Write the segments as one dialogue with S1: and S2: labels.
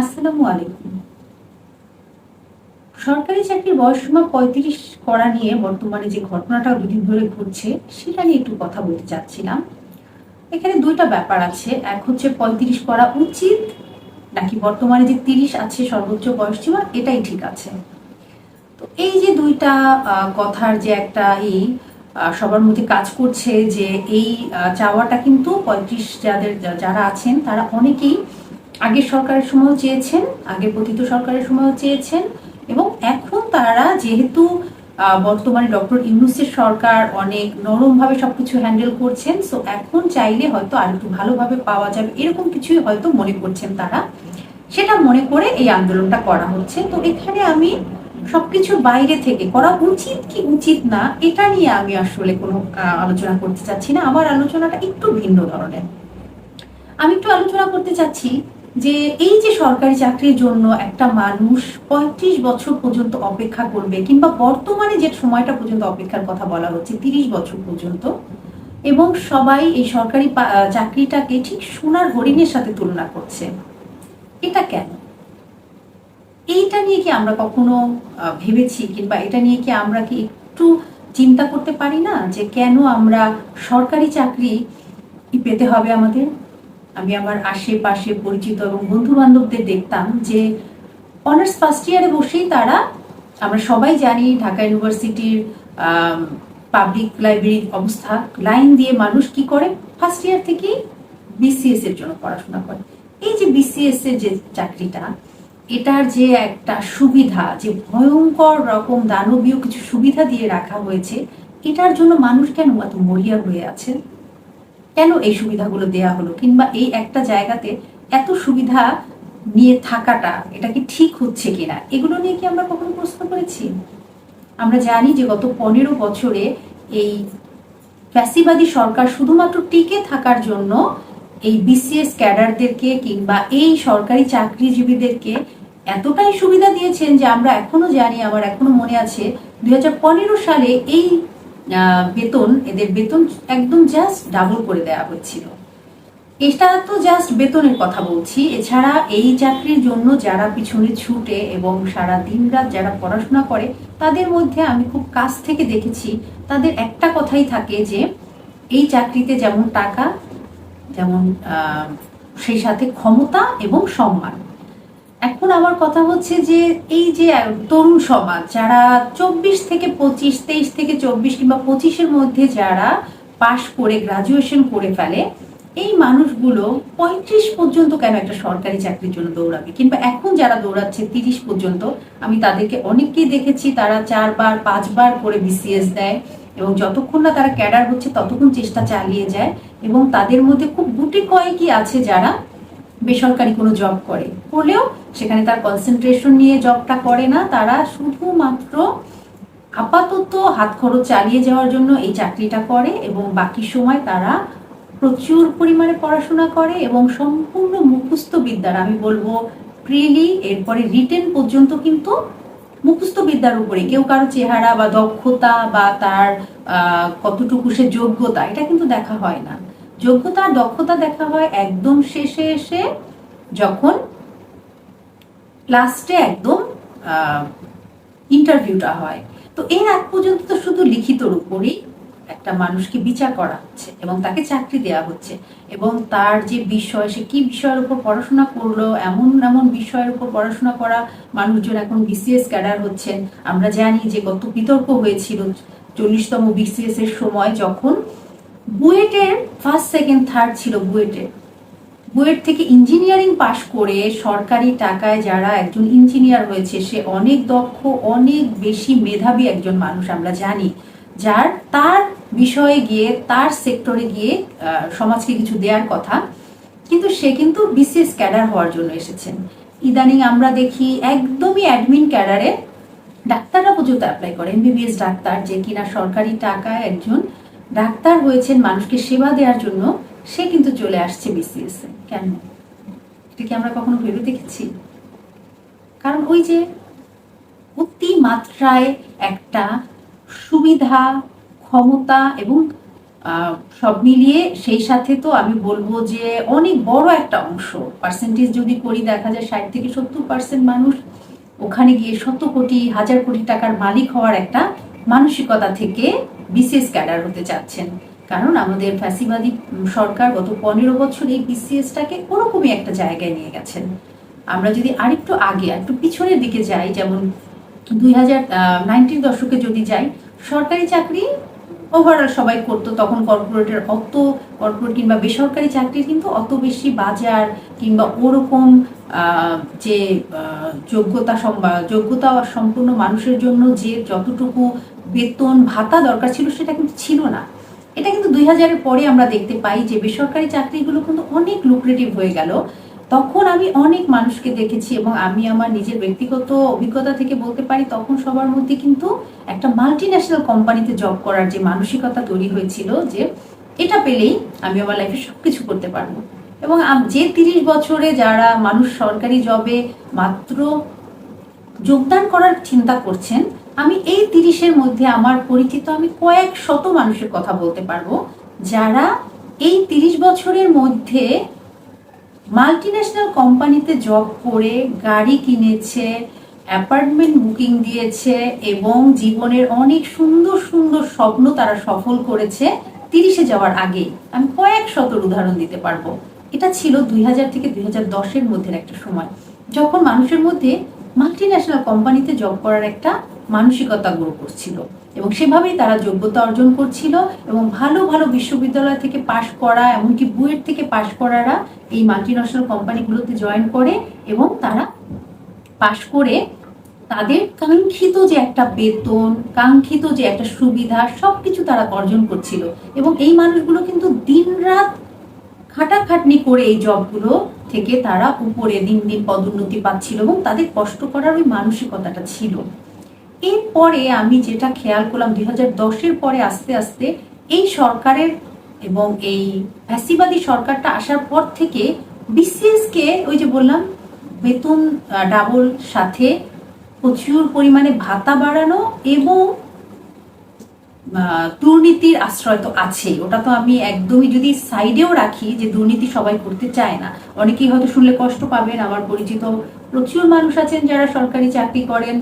S1: আসসালামু আলাইকুম। সরকারি চাকরির বয়সসীমা পঁয়ত্রিশ করা নিয়ে বর্তমানে যে ঘটনাটা দুদিন ধরে ঘটছে, সেটা নিয়ে একটু কথা বলতে চাচ্ছিলাম। এখানে দুইটা ব্যাপার আছে। এক হচ্ছে পঁয়ত্রিশ করা উচিত, নাকি বর্তমানে যে তিরিশ আছে সর্বোচ্চ বয়সসীমা এটাই ঠিক আছে। তো এই যে দুইটা কথার যে একটা এই সবার মধ্যে কাজ করছে যে এই চাওয়াটা কিন্তু পঁয়ত্রিশ যাদের, যারা আছেন, তারা অনেকেই আগের সরকারের সময়ও চেয়েছেন, আগে পতিত সরকারের সময়ও চেয়েছেন এবং এখন তারা যেহেতু বর্তমানে ডক্টর ইউনুসের সরকার অনেক নরমভাবে সবকিছু হ্যান্ডেল করছেন, সো এখন চাইলে হয়তো আর একটু ভালোভাবে পাওয়া যাবে, এরকম কিছুই হয়তো মনে করছেন তারা। সেটা মনে করে এই আন্দোলনটা করা হচ্ছে। তো এখানে আমি সবকিছুর বাইরে থেকে করা উচিত কি উচিত না, এটা নিয়ে আমি আসলে কোনো আলোচনা করতে চাচ্ছি না। আমার আলোচনাটা একটু ভিন্ন ধরনের। আমি একটু আলোচনা করতে চাচ্ছি যে এই যে সরকারি চাকরির জন্য একটা মানুষ পঁয়ত্রিশ বছর পর্যন্ত অপেক্ষা করবে কিংবা বর্তমানে যে সময়টা পর্যন্ত অপেক্ষার কথা বলা হচ্ছে, তিরিশ বছর পর্যন্ত, এবং সবাই এই সরকারি চাকরিটাকে ঠিক সোনার হরিণের সাথে তুলনা করছে, এটা কেন? এইটা নিয়ে কি আমরা কখনো ভেবেছি কিংবা এটা নিয়ে কি আমরা কি একটু চিন্তা করতে পারি না যে কেন আমরা সরকারি চাকরি পেতে হবে আমাদের? আমি আমার আশেপাশে পরিচিত এবং বন্ধু বান্ধবদের দেখতাম যে অনার্স ফার্স্ট ইয়ারে বসেই তারা, আমরা সবাই জানি ঢাকা ইউনিভার্সিটির পাবলিক লাইব্রেরির অবস্থা লাইন দিয়ে মানুষ কি করে? ফার্স্ট ইয়ার থেকেই বিসিএস এর জন্য পড়াশোনা করে। এই যে বিসিএস এর যে চাকরিটা, এটার যে একটা সুবিধা, যে ভয়ঙ্কর রকম দানবীয় কিছু সুবিধা দিয়ে রাখা হয়েছে, এটার জন্য মানুষ কেন এত মরিয়া হয়ে আছে কেন এই সুবিধাগুলো দেয়া হলো? কিংবা এই একটা জায়গাতে এত সুবিধা নিয়ে থাকাটা এটা কি ঠিক হচ্ছে কিনা? এগুলো নিয়ে কি আমরা কখনো প্রশ্ন করেছি? আমরা জানি যে গত পনেরো বছরে এই ফ্যাসিবাদী সরকার শুধুমাত্র টিকে থাকার জন্য এই বিসিএস ক্যাডারদেরকে কিংবা এই সরকারি চাকরিজীবীদেরকে এতটাই সুবিধা দিয়েছেন যে আমরা এখনও জানি, আমার এখনও মনে আছে, দুই হাজার পনেরো সালে এই বেতন, এদের বেতন একদম জাস্ট ডাবল করে দেওয়া হচ্ছিল। এটা তো জাস্ট বেতনের কথা বলছি। এছাড়া এই চাকরির জন্য যারা পিছনে ছুটে এবং সারা দিনরাত যারা পড়াশোনা করে, তাদের মধ্যে আমি খুব কাছ থেকে দেখেছি, তাদের একটা কথাই থাকে যে, এই চাকরিতে যেমন টাকা, যেমন সেই সাথে ক্ষমতা এবং সম্মান। এখন আমার কথা হচ্ছে যে এই যে তরুণ সমাজ, যারা চব্বিশ থেকে পঁচিশ, তেইশ থেকে চব্বিশ কিংবা পঁচিশের মধ্যে যারা পাশ করে গ্রাজুয়েশন করে ফেলে, এই মানুষগুলো পঁয়ত্রিশ পর্যন্ত কেন একটা সরকারি চাকরির জন্য দৌড়াবে? কিংবা এখন যারা দৌড়াচ্ছে তিরিশ পর্যন্ত, আমি তাদেরকে অনেককেই দেখেছি, তারা চারবার, পাঁচবার করে বিসিএস দেয় এবং যতক্ষণ না তারা ক্যাডার হচ্ছে, ততক্ষণ চেষ্টা চালিয়ে যায় এবং তাদের মধ্যে খুব গুটি কয়েকই আছে যারা বেসরকারি কোনো জব করে। করলেও সেখানে তার কনসেন্ট্রেশন নিয়ে জবটা করে না। তারা শুধুমাত্র আপাতত হাত খরচ চালিয়ে যাওয়ার জন্য এই চাকরিটা করে এবং বাকি সময় তারা প্রচুর পরিমাণে পড়াশোনা করে এবং সম্পূর্ণ মুখস্থ বিদ্যার, আমি বলব প্রিলি এরপরে রিটেন পর্যন্ত কিন্তু মুখস্থ বিদ্যার উপরে। কেউ কারও চেহারা বা দক্ষতা বা তার কতটুকু সে যোগ্যতা, এটা কিন্তু দেখা হয় না। যোগ্যতা, দক্ষতা দেখা হয় একদম শেষে এসে যখন লাস্টে একদম ইন্টারভিউটা হয়। তো এর আগ পর্যন্ত তো শুধু লিখিতর উপরই একটা মানুষকে বিচার করা হচ্ছে এবং তাকে চাকরি দেওয়া হচ্ছে এবং তার যে বিষয়, সে কি বিষয়ের উপর পড়াশোনা করল, এমন এমন বিষয়ের উপর পড়াশোনা করা মানুষজন এখন বিসিএস ক্যাডার হচ্ছেন। আমরা জানি যে কত বিতর্ক হয়েছিল চল্লিশতম বিসিএস এর সময় যখন বুয়েটের ফার্স্ট সেকেন্ড থার্ড ছিল বুয়েটের বুয়েট থেকে ইঞ্জিনিয়ারিং পাশ করে সরকারি টাকায় যারা একজন ইঞ্জিনিয়ার হয়েছে সে অনেক দক্ষ, অনেক বেশি মেধাবী একজন মানুষ আমরা জানি, যার তার বিষয়ে গিয়ে, তার সেক্টরে গিয়ে সমাজকে কিছু দেওয়ার কথা। কিন্তু সে কিন্তু বিসিএস ক্যাডার হওয়ার জন্য এসেছেন। ইদানিং আমরা দেখি একদমই অ্যাডমিন ক্যাডারে ডাক্তাররা পর্যন্ত অ্যাপ্লাই করে এমবিবিএস ডাক্তার, যে কিনা সরকারি টাকায় একজন ডাক্তার হয়েছেন, মানুষকে সেবা দেওয়ার জন্য, সে কিন্তু চলে আসছে বিসিএস কেন? এটা কি আমরা কখনো ভেবে দেখেছি? কারণ ওই যে অতি মাত্রায় একটা সুবিধা, ক্ষমতা এবং সব মিলিয়ে সেই সাথে তো আমি বলব যে অনেক বড় একটা অংশ। পার্সেন্টেজ যদি করি, দেখা যায় ষাট থেকে সত্তর পার্সেন্ট মানুষ ওখানে গিয়ে শত কোটি, হাজার কোটি টাকার মালিক হওয়ার একটা মানসিকতা থেকে বিসিএস ক্যাডার হতে চাচ্ছেন। কারণ আমাদের ফ্যাসিবাদী সরকার গত পনেরো বছর এই বিসিএসটাকে ওরকমই একটা জায়গায় নিয়ে গেছেন। আমরা যদি আরেকটু আগে, একটু পিছনের দিকে যাই, যেমন দুই হাজার নাইনটির দশকে যদি যাই, সরকারি চাকরি ওভারঅল সবাই করতো, তখন কর্পোরেটের অত, কর্পোরেট কিংবা বেসরকারি চাকরির কিন্তু অত বেশি বাজার কিংবা ওরকম যে যোগ্যতা যোগ্যতা সম্পূর্ণ মানুষের জন্য যে যতটুকু বেতন ভাতা দরকার ছিল, সেটা কিন্তু ছিল না। এটা কিন্তু দুই হাজারের পরে আমরা দেখতে পাই যে বেসরকারি চাকরিগুলো কিন্তু অনেক লুক্রেটিভ হয়ে গেল। তখন আমি অনেক মানুষকে দেখেছি এবং আমি আমার নিজের ব্যক্তিগত অভিজ্ঞতা থেকে বলতে পারি, তখন সবার মধ্যে কিন্তু একটা মাল্টি ন্যাশনাল কোম্পানিতে জব করার যে মানসিকতা তৈরি হয়েছিল যে এটা পেলেই আমি আমার লাইফে সবকিছু করতে পারব। এবং যে তিরিশ বছরে যারা মানুষ সরকারি জবে মাত্র যোগদান করার চিন্তা করছেন আমি এই তিরিশের মধ্যে আমার পরিচিত আমি কয়েক শত মানুষের কথা বলতে পারব, যারা এই তিরিশ বছরের মধ্যে মাল্টি ন্যাশনাল কোম্পানিতে জব করে, গাড়ি কিনেছে অ্যাপার্টমেন্ট বুকিং দিয়েছে এবং জীবনের অনেক সুন্দর সুন্দর স্বপ্ন তারা সফল করেছে তিরিশে যাওয়ার আগে। আমি কয়েক শতর উদাহরণ দিতে পারব। এটা ছিল দুই হাজার থেকে দুই হাজার দশের মধ্যে একটা সময়, যখন মানুষের মধ্যে মাল্টি ন্যাশনাল কোম্পানিতে জব করার একটা মানসিকতা গ্রো করছিল। এবং সেভাবেই তারা যোগ্যতা অর্জন করছিল এবং ভালো ভালো বিশ্ববিদ্যালয় থেকে পাশ করা, এমনকি বুয়েট থেকে পাশ করারা এই মাল্টি ন্যাশনাল কোম্পানিগুলোতে জয়েন করে এবং তারা পাশ করে তাদের কাঙ্ক্ষিত যে একটা বেতন, কাঙ্ক্ষিত যে একটা সুবিধা, সবকিছু তারা অর্জন করছিল। এবং এই মানুষগুলো কিন্তু দিনরাত খাটাখাটনি করে এই জবগুলো থেকে তারা উপরে দিন দিন পদোন্নতি পাচ্ছিল এবং তাদের কষ্ট করার ওই মানসিকতাটা ছিল। এরপরে আমি যেটা খেয়াল করলাম, দুই হাজার পরে আস্তে আস্তে এই সরকারের এবং এই ফ্যাসিবাদী সরকারটা আসার পর থেকে বিসিএস কে ওই যে বললাম, বেতন ডাবল সাথে প্রচুর পরিমাণে ভাতা বাড়ানো এবং দুর্নীতির আশ্রয় তো আছেই। ওটা তো আমি একদমই যদি সাইডেও রাখি যে দুর্নীতি সবাই করতে চায় না। অনেকেই হয়তো শুনলে কষ্ট পাবেন, আমার পরিচিত প্রচুর মানুষ আছেন যারা সরকারি চাকরি করেন।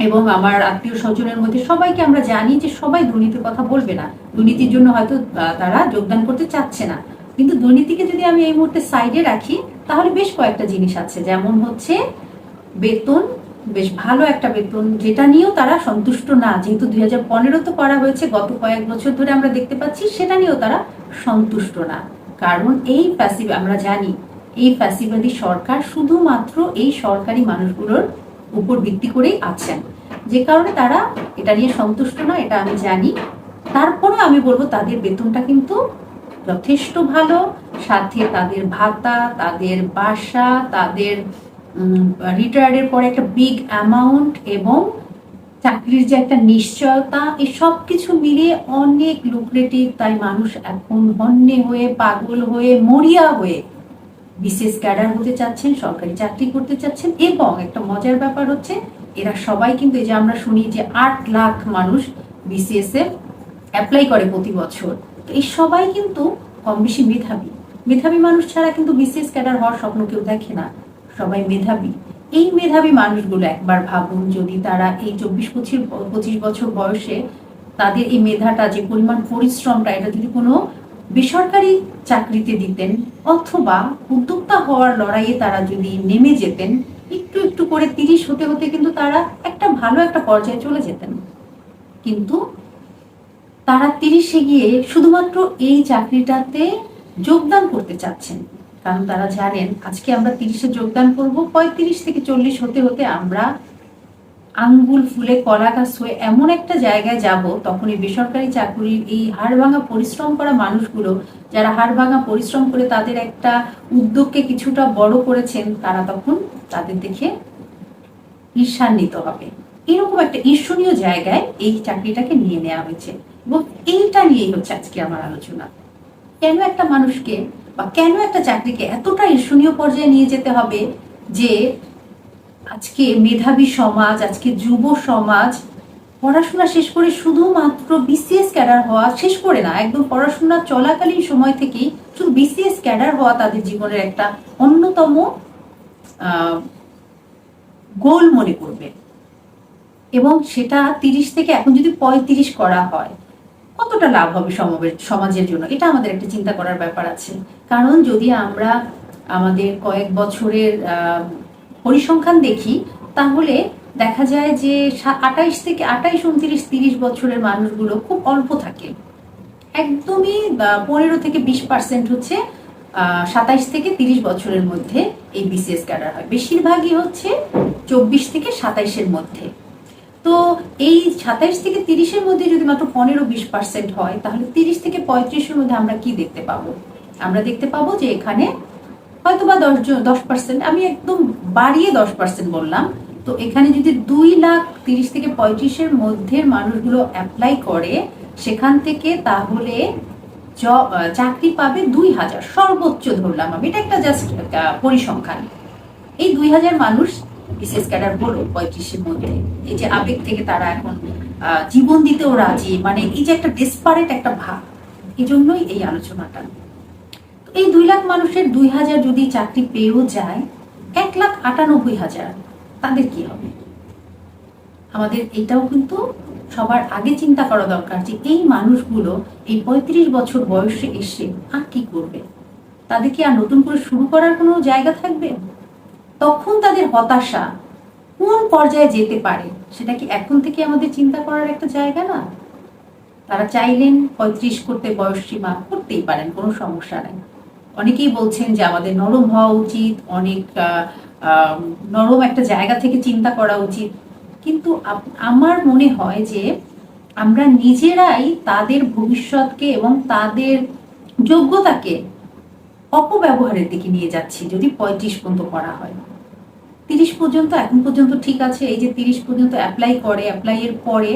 S1: এবং আমার আত্মীয় স্বজনের মধ্যে সবাইকে আমরা জানি যে সবাই দুর্নীতির কথা বলবে না। দুর্নীতির জন্য হয়তো তারা যোগদান করতে চাচ্ছে না। কিন্তু দুর্নীতিকে যদি আমি এই মুহূর্তে সাইডে রাখি, তাহলে বেশ কয়েকটা জিনিস আছে। যেমন হচ্ছে, বেতন, বেশ ভালো একটা বেতন, যেটা নিয়েও তারা সন্তুষ্ট না। যেহেতু দুই হাজার পনেরো তো করা হয়েছে, গত কয়েক বছর ধরে আমরা দেখতে পাচ্ছি, সেটা নিয়েও তারা সন্তুষ্ট না। কারণ এই ফ্যাসিভ আমরা জানি, এই ফ্যাসিবাদী সরকার শুধুমাত্র এই সরকারি মানুষগুলোর উপর ভিত্তি করেই আছেন। যে কারণে তারা এটা নিয়ে সন্তুষ্ট না এটা আমি জানি। তারপরেও আমি বলব তাদের বেতনটা কিন্তু যথেষ্ট ভালো। সাথে তাদের ভাতা, তাদের বাসা, তাদের রিটায়ার্ডের পরে একটা বিগ অ্যামাউন্ট এবং চাকরির যে একটা নিশ্চয়তা, এই সব কিছু মিলিয়ে অনেক লুক্রেটিভ তাই মানুষ এখন হন্যে হয়ে, পাগল হয়ে, মরিয়া হয়ে বিশেষ ক্যাডার হতে চাচ্ছেন, সরকারি চাকরি করতে চাচ্ছেন এবং একটা মজার ব্যাপার হচ্ছে এরা সবাই কিন্তু এই যে আমরা শুনি যে আট লাখ মানুষ বিসিএস এ অ্যাপ্লাই করে প্রতি বছর। এই সবাই কিন্তু কম বেশি মেধাবী। মেধাবী মানুষ ছাড়া কিন্তু বিসিএস ক্যাডার হওয়ার স্বপ্ন কেউ দেখে না। সবাই মেধাবী। এই মেধাবী মানুষগুলো একবার ভাবুন, যদি তারা এই চব্বিশ পঁচিশ পঁচিশ বছর বয়সে তাদের এই মেধাটা, যে পরিমাণ পরিশ্রমটা, এটা যদি কোনো বেসরকারি চাকরিতে দিতেন অথবা উদ্যোক্তা হওয়ার লড়াইয়ে তারা যদি নেমে যেতেন, একটু একটু করে তিরিশ হতে হতে কিন্তু তারা একটা ভালো একটা পর্যায়ে চলে যেতেন। কিন্তু তারা তিরিশে গিয়ে শুধুমাত্র এই চাকরিটাতে যোগদান করতে চাচ্ছেন। কারণ তারা জানেন, আজকে আমরা তিরিশে যোগদান করব, পঁয়ত্রিশ থেকে চল্লিশ হতে হতে আমরা আঙ্গুল, ফুলে, কলা গাছ হয়ে এমন একটা জায়গায় যাব, তখন এই বেসরকারি চাকরির এই হাড় ভাঙা পরিশ্রম করা মানুষগুলো, যারা হাড় ভাঙা পরিশ্রম করে তাদের একটা উদ্যোগকে কিছুটা বড় করেছেন, তারা তখন তাদের দেখে ঈর্ষান্বিত হবে। এরকম একটা ঈর্ষণীয় জায়গায় এই চাকরিটাকে নিয়ে নেওয়া হয়েছে। এবং এইটা নিয়েই হচ্ছে আজকে আমার আলোচনা। কেন একটা মানুষকে বা কেন একটা চাকরিকে এতটা ঈর্ষণীয় পর্যায়ে নিয়ে যেতে হবে যে আজকে মেধাবী সমাজ, আজকে যুব সমাজ, পড়াশোনা শেষ করে শুধুমাত্র বিসিএস ক্যাডার হওয়া শেষ করে না, একদম পড়াশোনা চলাকালীন সময় থেকেই শুধু বিসিএস ক্যাডার হওয়া তাদের জীবনের একটা অন্যতম গোল মনে করবে। এবং সেটা তিরিশ থেকে এখন যদি পঁয়ত্রিশ করা হয়, কতটা লাভ হবে সমাবেশ সমাজের জন্য? এটা আমাদের একটা চিন্তা করার ব্যাপার আছে। কারণ যদি আমরা আমাদের কয়েক বছরের পরিসংখ্যান দেখি, তাহলে দেখা যায় যে আঠাইশ থেকে আঠাইশ উনত্রিশ, তিরিশ বছরের মানুষগুলো খুব অল্প থাকে। একদমই পনেরো থেকে বিশ পার্সেন্ট হচ্ছে সাতাইশ থেকে তিরিশ বছরের মধ্যে এই বিসিএস ক্যাডার হয়। বেশিরভাগই হচ্ছে চব্বিশ থেকে সাতাইশের মধ্যে। তো এই সাতাইশ থেকে তিরিশের মধ্যে যদি মাত্র পনেরো, বিশ পার্সেন্ট হয়, তাহলে তিরিশ থেকে পঁয়ত্রিশের মধ্যে আমরা কি দেখতে পাবো? আমরা দেখতে পাবো যে এখানে হয়তো বা দশ দশ পার্সেন্ট আমি একদম বাড়িয়ে দশ পার্সেন্ট বললাম। তো এখানে যদি দুই লাখ তিরিশ থেকে পঁয়ত্রিশের মধ্যে মানুষগুলো অ্যাপ্লাই করে, সেখান থেকে তাহলে চাকরি পাবে দুই হাজার। সর্বোচ্চ ধরলাম আমি, এটা একটা জাস্ট পরিসংখ্যান। এই দুই হাজার মানুষ, বিশেষ ক্যাডার হলো পঁয়ত্রিশের মধ্যে, এই যে আবেগ থেকে তারা এখন জীবন দিতেও রাজি মানে এই যে একটা ডেসপারেট একটা ভাব এই জন্যই এই আলোচনাটা। এই দুই লাখ মানুষের দুই হাজার যদি চাকরি পেয়েও যায়, এক লাখ আটানব্বই হাজার, তাদের কি হবে? আমাদের এটাও কিন্তু সবার আগে চিন্তা করা দরকার যে এই মানুষগুলো এই পঁয়ত্রিশ বছর বয়সে এসে আর কি করবে? তাদের কি আর নতুন করে শুরু করার কোনো জায়গা থাকবে? তখন তাদের হতাশা কোন পর্যায়ে যেতে পারে, সেটা কি এখন থেকে আমাদের চিন্তা করার একটা জায়গা না? তারা চাইলেন পঁয়ত্রিশ করতে বয়স সীমা করতেই পারেন, কোনো সমস্যা নেই। অনেকেই বলছেন যে আমাদের নরম হওয়া উচিত, অনেক নরম একটা জায়গা থেকে চিন্তা করা উচিত। কিন্তু আমার মনে হয় যে আমরা নিজেরাই তাদের ভবিষ্যৎকে এবং তাদের যোগ্যতাকে অপব্যবহারের দিকে নিয়ে যাচ্ছি, যদি পঁয়ত্রিশ পর্যন্ত করা হয়। তিরিশ পর্যন্ত, এখন পর্যন্ত ঠিক আছে, এই যে তিরিশ পর্যন্ত অ্যাপ্লাই করে অ্যাপ্লাই এর পরে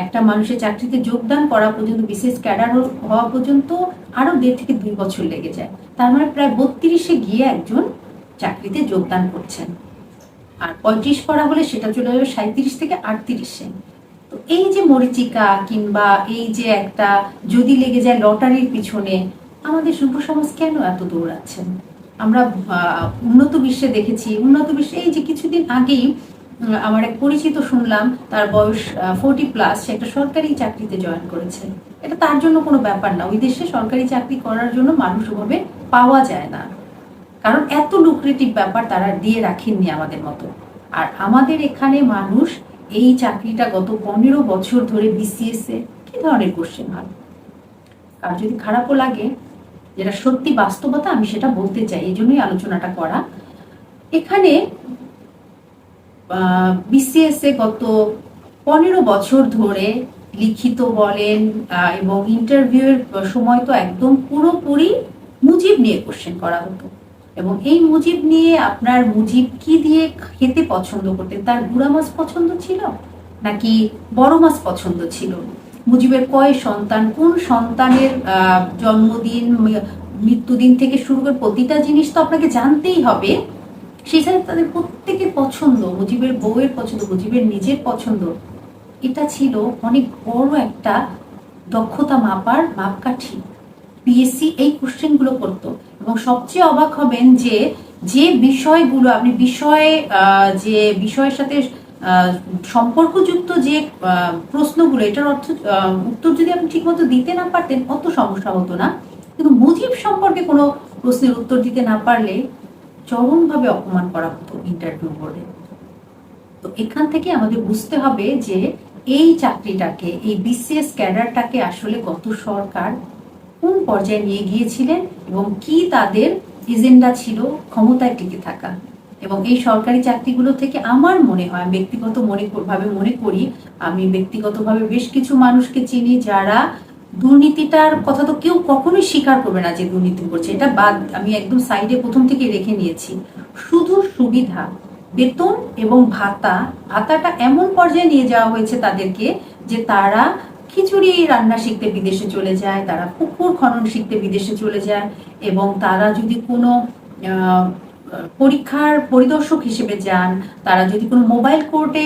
S1: একটা মানুষের চাকরিতে যোগদান করা পর্যন্ত, বিশেষ ক্যাডার হওয়া পর্যন্ত আরও দেড় থেকে দুই বছর লেগে যায়। তার মানে প্রায় বত্রিশে গিয়ে একজন চাকরিতে যোগদান করছেন। আর পঁয়ত্রিশ করা হলে সেটা চলে যাবে সাঁত্রিশ থেকে আটত্রিশে। তো এই যে মরিচিকা কিংবা এই যে একটা যদি লেগে যায় লটারির পিছনে, আমাদের যুব সমাজ কেন এত দৌড়াচ্ছেন? আমরা উন্নত বিশ্বে দেখেছি, উন্নত বিশ্বে এই যে কিছুদিন আগেই আমার এক পরিচিত শুনলাম, তার বয়স ফোর্টি প্লাস সে একটা সরকারি চাকরিতে জয়েন করেছে। এটা তার জন্য কোনো ব্যাপার না। ওই দেশে সরকারি চাকরি করার জন্য মানুষ ওভাবে পাওয়া যায় না। কারণ এত লুক্রেটিভ ব্যাপার তারা দিয়ে রাখেননি আমাদের মতো। আর আমাদের এখানে মানুষ এই চাকরিটা গত পনেরো বছর ধরে বিসিএস এ, কি ধরনের কোশ্চেন হয় আর যদি খারাপও লাগে, যেটা সত্যি বাস্তবতা, আমি সেটা বলতে চাই। এই জন্যই আলোচনাটা করা। এখানে বিসিএস এ গত পনেরো বছর ধরে লিখিত বলেন এবং ইন্টারভিউয়ের সময় তো একদম পুরোপুরি মুজিব নিয়ে কোশ্চেন করা হতো। এবং এই মুজিব নিয়ে আপনার মুজিব কি দিয়ে খেতে পছন্দ করতেন? তার গুড়া মাছ পছন্দ ছিল নাকি বড় মাছ পছন্দ ছিল? মুজিবের কয় সন্তান? কোন সন্তানের জন্মদিন মৃত্যুদিন থেকে শুরু করে প্রতিটা জিনিস তো আপনাকে জানতেই হবে। সেই সাথে তাদের প্রত্যেকের পছন্দ, মুজিবের বউয়ের পছন্দ, মুজিবের নিজের পছন্দ। এটা ছিল অনেক বড় একটা দক্ষতা মাপার মাপকাঠি। পিএসসি এই কোশ্চেনগুলো করতো। এবং সবচেয়ে অবাক হবেন যে যে বিষয়গুলো আপনি বিষয়ে যে বিষয়ের সাথে সম্পর্কযুক্ত যে প্রশ্নগুলো, এটার অর্থ উত্তর যদি আপনি ঠিকমতো দিতে না পারতেন, অত সমস্যা হতো না। কিন্তু মুজিব সম্পর্কে কোনো প্রশ্নের উত্তর দিতে না পারলে চরমভাবে অপমান করা হতো ইন্টারভিউ বোর্ডে তো এখান থেকে আমাদের বুঝতে হবে যে এই চাকরিটাকে, এই বিসিএস ক্যাডারটাকে আসলে গত সরকার কোন পর্যায়ে নিয়ে গিয়েছিলেন এবং কি তাদের এজেন্ডা ছিল, ক্ষমতায় টিকে থাকা। এবং এই সরকারি চাকরিগুলো থেকে আমার মনে হয় ব্যক্তিগত মনে ভাবে মনে করি, আমি ব্যক্তিগতভাবে বেশ কিছু মানুষকে চিনি যারা দুর্নীতিটার কথা তো কেউ কখনোই স্বীকার করবে না যে দুর্নীতি করছে। এটা বাদ, আমি একদম সাইডে প্রথম থেকে রেখে নিয়েছি। শুধু সুবিধা, বেতন এবং ভাতা, ভাতাটা এমন পর্যায়ে নিয়ে যাওয়া হয়েছে তাদেরকে যে তারা খিচুড়ি রান্না শিখতে বিদেশে চলে যায়, তারা পুকুর খনন শিখতে বিদেশে চলে যায় এবং তারা যদি কোনো পরীক্ষার পরিদর্শক হিসেবে যান, তারা যদি কোনো মোবাইল কোর্টে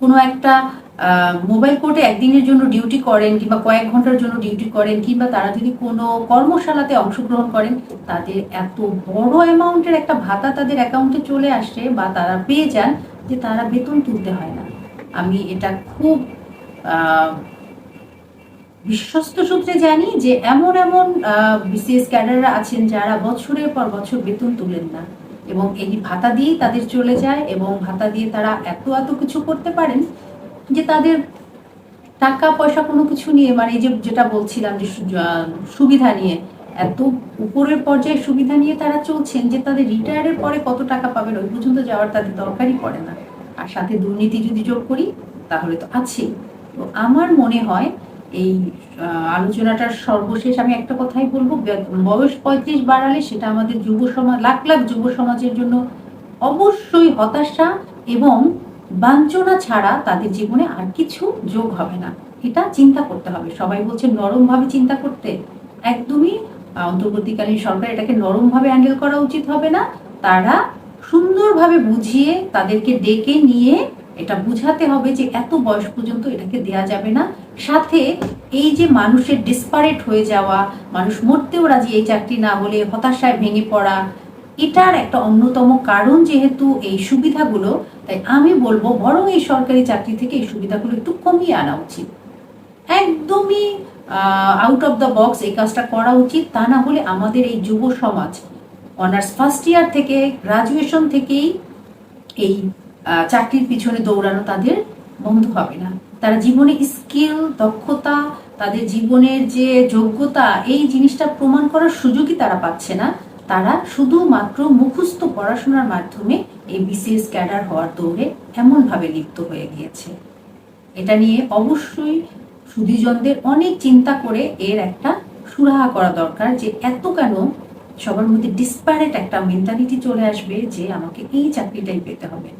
S1: কোনো একটা মোবাইল কোর্টে একদিনের জন্য ডিউটি করেন কিংবা কয়েক ঘণ্টার জন্য ডিউটি করেন কিংবা তারা যদি কোনো কর্মশালাতে অংশগ্রহণ করেন, তাদের এত বড় অ্যামাউন্টের একটা ভাতা তাদের অ্যাকাউন্টে চলে আসে বা তারা পেয়ে যান যে তারা বেতন তুলতে হয় না। আমি এটা খুব বিশ্বস্ত সূত্রে জানি যে এমন এমন বিসিএস ক্যাডাররা আছেন যারা বছরের পর বছর বেতন তুলেন না এবং এই ভাতা দিয়েই তাদের চলে যায় এবং ভাতা দিয়ে তারা এত এত কিছু করতে পারেন যে তাদের টাকা, পয়সা কোনো কিছু নিয়ে মানে এই যে যেটা বলছিলাম যে সুবিধা নিয়ে, এত উপরের পর্যায়ে সুবিধা নিয়ে তারা চলছেন যে তাদের রিটায়ারের পরে কত টাকা পাবেন, ওই পর্যন্ত যাওয়ার তাদের দরকারই পড়ে না। আর সাথে দুর্নীতি যদি যোগ করি, তাহলে তো আছেই। তো আমার মনে হয় এই আলোচনাটার সর্বশেষ আমি একটা কথাই বলব বয়স পঁয়ত্রিশ বাড়ালে সেটা আমাদের যুব সমাজ লাখ লাখ যুব সমাজের জন্য অবশ্যই হতাশা এবং বাঞ্ছনা ছাড়া তাদের জীবনে আর কিছু যোগ হবে না। এটা চিন্তা করতে হবে। সবাই বলছে নরমভাবে চিন্তা করতে। একদমই অন্তর্বর্তীকালীন সরকার এটাকে নরমভাবে হ্যান্ডেল করা উচিত হবে না। তারা সুন্দরভাবে বুঝিয়ে তাদেরকে ডেকে নিয়ে এটা বুঝাতে হবে যে এত বয়স পর্যন্ত এটাকে দেয়া যাবে না। সাথে এই যে মানুষের ডিসপারেট হয়ে যাওয়া, মানুষ মরতেও রাজি এই চাকরি না হলে হতাশায় ভেঙে পড়া এটার একটা অন্যতম কারণ যেহেতু এই সুবিধাগুলো, তাই আমি বলব বরং এই সরকারি চাকরি থেকে এই সুবিধাগুলো একটু কমিয়ে আনা উচিত। একদমই আউট অফ দ্য বক্স এই কাজটা করা উচিত, তা না হলে আমাদের এই যুব সমাজ অনার্স ফার্স্ট ইয়ার থেকে গ্রাজুয়েশন থেকেই এই চাকরির পিছনে দৌড়ানো তাদের বন্ধ হবে না। তারা জীবনে স্কিল দক্ষতা, তাদের জীবনের যে যোগ্যতা, এই জিনিসটা প্রমাণ করার সুযোগই তারা পাচ্ছে না। তারা শুধুমাত্র মুখস্থ পড়াশোনার মাধ্যমে এই বিসিএস ক্যাডার হওয়ার দৌড়ে এমনভাবে লিপ্ত হয়ে গিয়েছে। এটা নিয়ে অবশ্যই সুধিজনদের অনেক চিন্তা করে এর একটা সুরাহা করা দরকার যে এত কেন সবার মধ্যে ডিসপ্যারেট একটা মেন্টালিটি চলে আসবে যে আমাকে এই চাকরিটাই পেতে হবে।